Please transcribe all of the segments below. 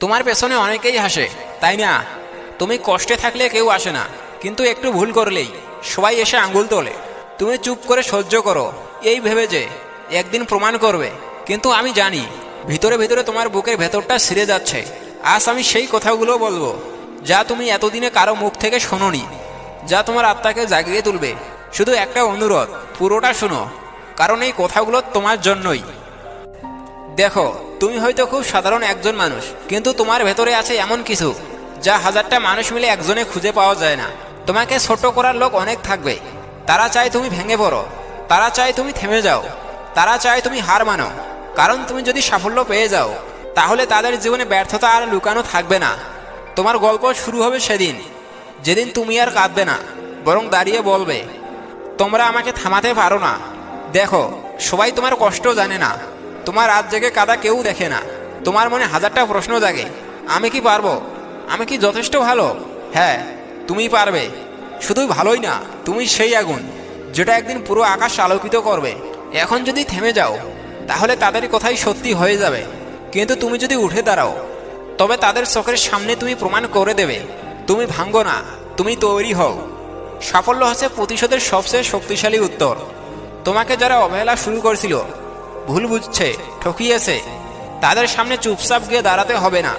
তোমার পেছনে অনেকেই হাসে, তাই না? তুমি কষ্টে থাকলে কেউ আসে না, কিন্তু একটু ভুল করলেই সবাই এসে আঙ্গুল তোলে। তুমি চুপ করে সহ্য করো, এই ভেবে যে একদিন প্রমাণ করবে। কিন্তু আমি জানি, ভিতরে ভিতরে তোমার বুকের ভেতরটা ছিঁড়ে যাচ্ছে। আজ আমি সেই কথাগুলো বলব, যা তুমি এতদিনে কারও মুখ থেকে শোনোনি, যা তোমার আত্মাকে জাগিয়ে তুলবে। শুধু একটা অনুরোধ, পুরোটা শোনো, কারণ এই কথাগুলো তোমার জন্যই। দেখো তুমি হয়তো খুব সাধারণ একজন মানুষ, কিন্তু তোমার ভেতরে আছে এমন কিছু, যা হাজারটা মানুষ মিলে একজনে খুঁজে পাওয়া যায় না। তোমাকে ছোট করার লোক অনেক থাকবে। তারা চায় তুমি ভেঙে পড়ো। তারা চায় তুমি থেমে যাও। তারা চায় তুমি হার মানো। কারণ তুমি যদি সাফল্য পেয়ে যাও, তাহলে তাদের জীবনে ব্যর্থতা আর লুকানো থাকবে না। তোমার গল্প শুরু হবে সেদিন। যেদিন তুমি আর কাঁদবে না, বরং দাঁড়িয়ে বলবে, তোমরা আমাকে থামাতে পারো না। দেখো, সবাই তোমার কষ্ট জানে না। তোমার রাত জেগে কাদা কেউ দেখে না। তোমার মনে হাজারটা প্রশ্ন জাগে। আমি কি পারব? আমি কি যথেষ্ট ভালো? হ্যাঁ তুমি পারবে। শুধু ভালোই না, তুমি সেই আগুন, যেটা একদিন পুরো আকাশ আলোকিত করবে। এখন যদি থেমে যাও, তাহলে তাদের কথাই সত্যি হয়ে যাবে। কিন্তু তুমি যদি উঠে দাঁড়াও, তবে তাদের চোখের সামনে তুমি প্রমাণ করে দেবে। তুমি ভাঙ্গো না, তুমি তৈরি হও। সাফল্য হচ্ছে প্রতিশোধের সবচেয়ে শক্তিশালী উত্তর। তোমাকে যারা অবহেলা শুরু করেছিল ভুল বুঝছে, ঠকিয়েছে। তাদের সামনে চুপচাপ গিয়ে দাঁড়াতে হবে না।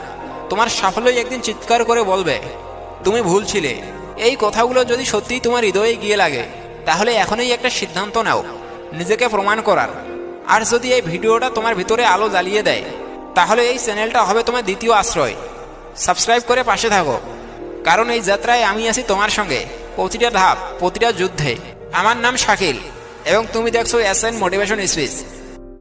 তোমার সাফল্যই একদিন চিৎকার করে বলবে, তুমি ভুল ছিলে। এই কথাগুলো যদি সত্যিই তোমার হৃদয়ে গিয়ে লাগে, তাহলে এখনই একটা সিদ্ধান্ত নাও, নিজেকে প্রমাণ করার। আর যদি এই ভিডিওটা তোমার ভিতরে আলো জ্বালিয়ে দেয়, তাহলে এই চ্যানেলটা হবে তোমার দ্বিতীয় আশ্রয়। সাবস্ক্রাইব করে পাশে থাকো। কারণ এই যাত্রায় আমি আছি তোমার সঙ্গে। প্রতিটা ধাপ, প্রতিটা যুদ্ধে। আমার নাম শাকিল, এবং তুমি দেখছ এস এন মোটিভেশন স্পিচ।